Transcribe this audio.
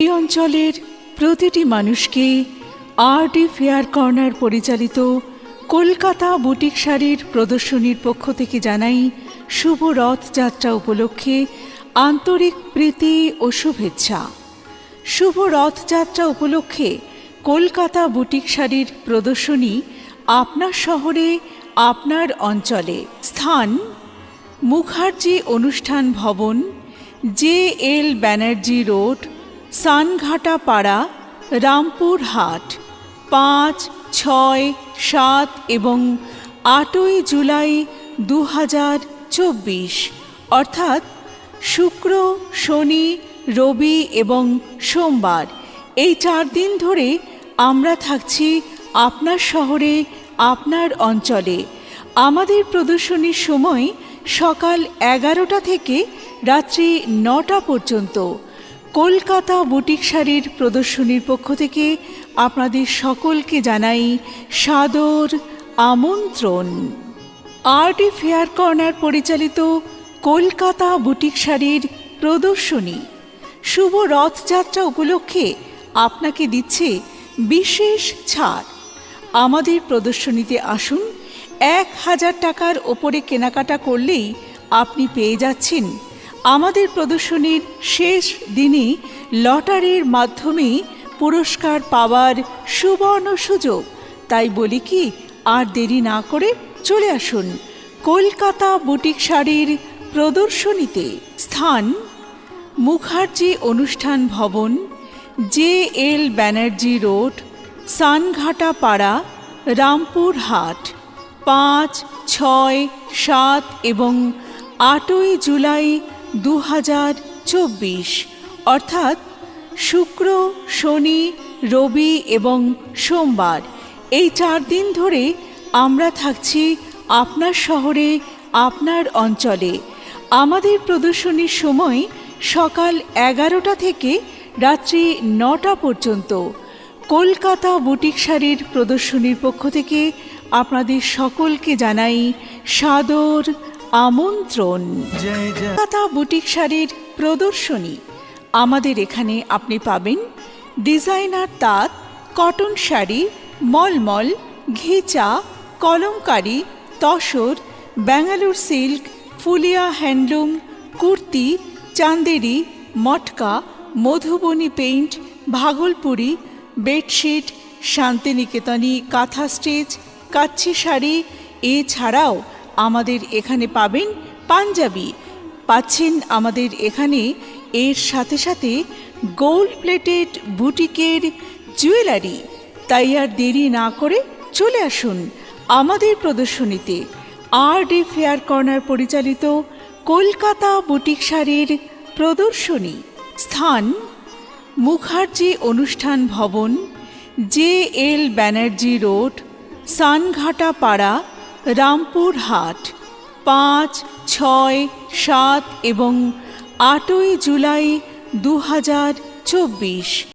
এই অঞ্চলের প্রতিটি মানুষকে আরডি ফেয়ার কর্নার পরিচালিত কলকাতা বুটিক শাড়ির প্রদর্শনীর পক্ষ থেকে জানাই শুভ রথযাত্রা উপলক্ষে আন্তরিক প্রীতি ও শুভেচ্ছা। শুভ রথযাত্রা উপলক্ষে কলকাতা বুটিক শাড়ির প্রদর্শনী আপনার শহরে, আপনার অঞ্চলে। স্থান, Mukherjee Anusthan Bhavan, J L Banerjee road Sanghata Para, Rampurhat, পাঁচ, ছয়, সাত এবং আটই জুলাই দু হাজার চব্বিশ। অর্থাৎ শুক্র, শনি, রবি এবং সোমবার। এই চার দিন ধরে আমরা থাকছি আপনার শহরে, আপনার অঞ্চলে। আমাদের প্রদর্শনীর সময় সকাল এগারোটা থেকে রাত্রি নটা পর্যন্ত। কলকাতা বুটিক শাড়ির প্রদর্শনীর পক্ষ থেকে আপনাদের সকলকে জানাই সাদর আমন্ত্রণ। আরডি ফেয়ার কর্নার পরিচালিত কলকাতা বুটিক শাড়ির প্রদর্শনী। শুভ রথযাত্রা উপলক্ষে আপনাকে দিচ্ছে বিশেষ ছাড়। আমাদের প্রদর্শনীতে আসুন, এক হাজার টাকার ওপরে কেনাকাটা করলেই আপনি পেয়ে যাচ্ছেন আমাদের প্রদর্শনীর শেষ দিনে লটারির মাধ্যমে পুরস্কার পাওয়ার সুবর্ণ সুযোগ। তাই বলি কি, আর দেরি না করে চলে আসুন কলকাতা বুটিক শাড়ির প্রদর্শনীতে। স্থান, Mukherjee Anusthan Bhavan, J L Banerjee road, Sanghata Para, Rampurhat. পাঁচ, ছয়, সাত এবং আটই জুলাই দু হাজার চব্বিশ। অর্থাৎ শুক্র, শনি, রবি এবং সোমবার এই চার দিন ধরে আমরা থাকছি আপনার শহরে, আপনার অঞ্চলে। আমাদের প্রদর্শনীর সময় সকাল এগারোটা থেকে রাত্রি নটা পর্যন্ত কলকাতা বুটিক শাড়ির প্রদর্শনীর পক্ষ থেকে আপনাদের সকলকে জানাই সাদর আমন্ত্রণ। কলকাতা বুটিক শাড়ির প্রদর্শনী। আমাদের এখানে আপনি পাবেন ডিজাইনার তাঁত, cotton sari, malmal, ghicha, Kalamkari, tussar, Bangalore silk, Phulia handloom, kurti, Chanderi, matka, Madhubani paint, Bhagalpuri, bedsheet, Shantiniketani kantha stitch Kutchi sari. এছাড়াও আমাদের এখানে পাবেন পাঞ্জাবি। পাচ্ছেন আমাদের এখানে এর সাথে সাথে গোল্ড প্লেটেড বুটিকের জুয়েলারি তাই আর দেরি না করে চলে আসুন আমাদের প্রদর্শনীতে। আর ডি ফেয়ার কর্নার পরিচালিত কলকাতা বুটিক শাড়ির প্রদর্শনী। স্থান Mukherjee Anusthan Bhavan, J L Banerjee road Sanghata Para Rampurhat পাঁচ ছয় সাত এবং আটই জুলাই দু হাজার চব্বিশ।